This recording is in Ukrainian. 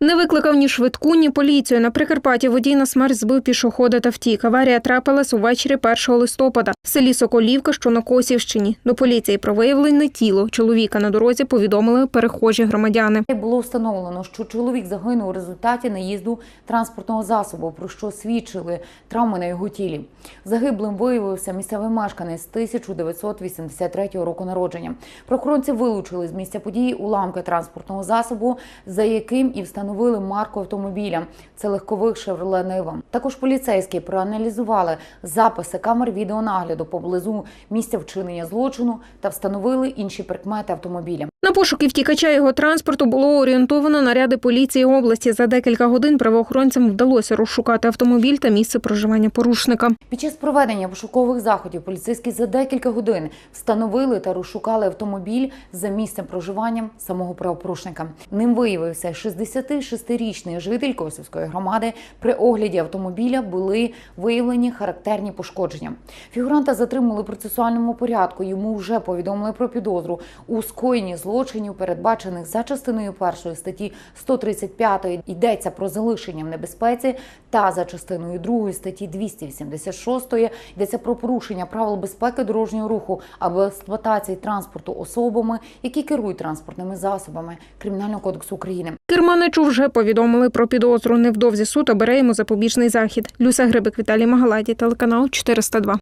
Не викликав ні швидку, ні поліцію. На Прикарпатті водій на смерть збив пішохода та втік. Аварія трапилась увечері 1 листопада в селі Соколівка, що на Косівщині. До поліції про виявлене тіло чоловіка на дорозі повідомили перехожі громадяни. Було встановлено, що чоловік загинув у результаті наїзду транспортного засобу, про що свідчили травми на його тілі. Загиблим виявився місцевий мешканець 1983 року народження. Прохоронці вилучили з місця події уламки транспортного засобу, за яким і встановили марку автомобіля. Це легкових Шевроле Нива. Також поліцейські проаналізували записи камер відеонагляду поблизу місця вчинення злочину та встановили інші прикмети автомобіля. На пошуки втікача його транспорту було орієнтовано наряди поліції області. За декілька годин правоохоронцям вдалося розшукати автомобіль та місце проживання порушника. Під час проведення пошукових заходів поліцейські за декілька годин встановили та розшукали автомобіль за місцем проживання самого правопорушника. Ним виявився 66-річний житель Косівської громади. При огляді автомобіля були виявлені характерні пошкодження. Фігуранта затримали процесуальному порядку. Йому вже повідомили про підозру у скоєнні злочинів, передбачених за частиною першої статті 135 йдеться про залишення в небезпеці, та за частиною другої статті 286 йдеться про порушення правил безпеки дорожнього руху або експлуатації транспорту особами, які керують транспортними засобами Кримінального кодексу України. Керманичу вже повідомили про підозру. Невдовзі суд обере йому запобіжний захід. Люся Грибик, Віталій Магаладі, телеканал 402.